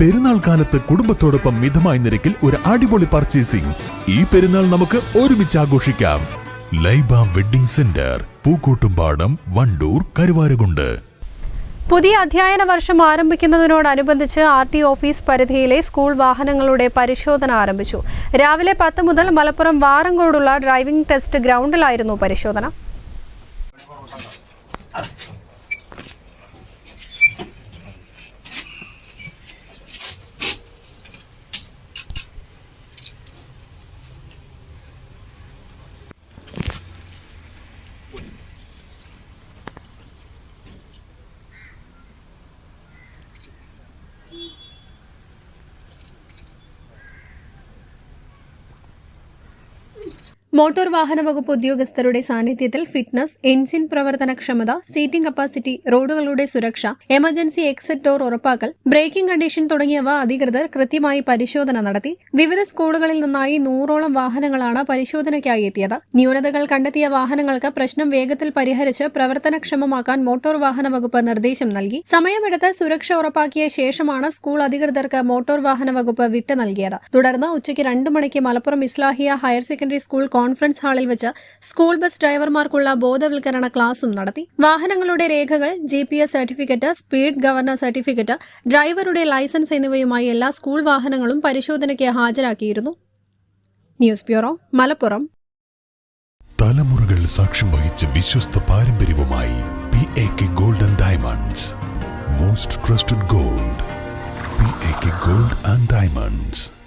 പെരുന്നാൾ കാലത്ത് കുടുംബത്തോടൊപ്പം മിതമായ നിരക്കിൽ ഒരു അടിപൊളി പർച്ചേസിംഗ് ഈ പെരുന്നാൾ നമുക്ക് ഒരുമിച്ച് ആഘോഷിക്കാം. Laiba wedding centre Pookkottumpadam Wandoor Karuvarakundu. പുതിയ അധ്യയന വർഷം ആരംഭിക്കുന്നതിനോടനുബന്ധിച്ച് ആർ ടി ഓഫീസ് പരിധിയിലെ സ്കൂൾ വാഹനങ്ങളുടെ പരിശോധന ആരംഭിച്ചു. രാവിലെ പത്ത് മുതൽ മലപ്പുറം വാറങ്കോടുള്ള ഡ്രൈവിംഗ് ടെസ്റ്റ് ഗ്രൗണ്ടിലായിരുന്നു പരിശോധന. E. മോട്ടോർ വാഹന വകുപ്പ് ഉദ്യോഗസ്ഥരുടെ സാന്നിധ്യത്തിൽ ഫിറ്റ്നസ് എഞ്ചിൻ പ്രവർത്തനക്ഷമത സീറ്റിംഗ് കപ്പാസിറ്റി റോഡുകളുടെ സുരക്ഷ എമർജൻസി എക്സിറ്റ് ഡോർ ഉറപ്പാക്കൽ ബ്രേക്കിംഗ് കണ്ടീഷൻ തുടങ്ങിയവ അധികൃതർ കൃത്യമായി പരിശോധന നടത്തി. വിവിധ സ്കൂളുകളിൽ നിന്നായി നൂറോളം വാഹനങ്ങളാണ് പരിശോധനയ്ക്കായി എത്തിയത്. ന്യൂനതകൾ കണ്ടെത്തിയ വാഹനങ്ങൾക്ക് പ്രശ്നം വേഗത്തിൽ പരിഹരിച്ച് പ്രവർത്തനക്ഷമമാക്കാൻ മോട്ടോർ വാഹന വകുപ്പ് നിർദ്ദേശം നൽകി. സമയമെടുത്ത് സുരക്ഷ ഉറപ്പാക്കിയ ശേഷമാണ് സ്കൂൾ അധികൃതർക്ക് മോട്ടോർ വാഹന വകുപ്പ് വിട്ടു നൽകിയത്. തുടർന്ന് ഉച്ചയ്ക്ക് രണ്ടു മണിക്ക് Malappuram Islahiya higher secondary school conference ഹാളിൽ വെച്ച് സ്കൂൾ ബസ് ഡ്രൈവർമാർക്കുള്ള ബോധവൽക്കരണ ക്ലാസും നടത്തി. വാഹനങ്ങളുടെ രേഖകൾ G certificate speed governor certificate ഡ്രൈവറുടെ ലൈസൻസ് എന്നിവയുമായി എല്ലാ സ്കൂൾ വാഹനങ്ങളും പരിശോധനയ്ക്ക് ഹാജരാക്കിയിരുന്നു. News bureau Malappuram. തലമുറകൾ സാക്ഷ്യം വഹിച്ച വിശ്വസ്ത പാരമ്പര്യവുമായി P A K golden diamonds. Most trusted gold P A K gold and diamonds.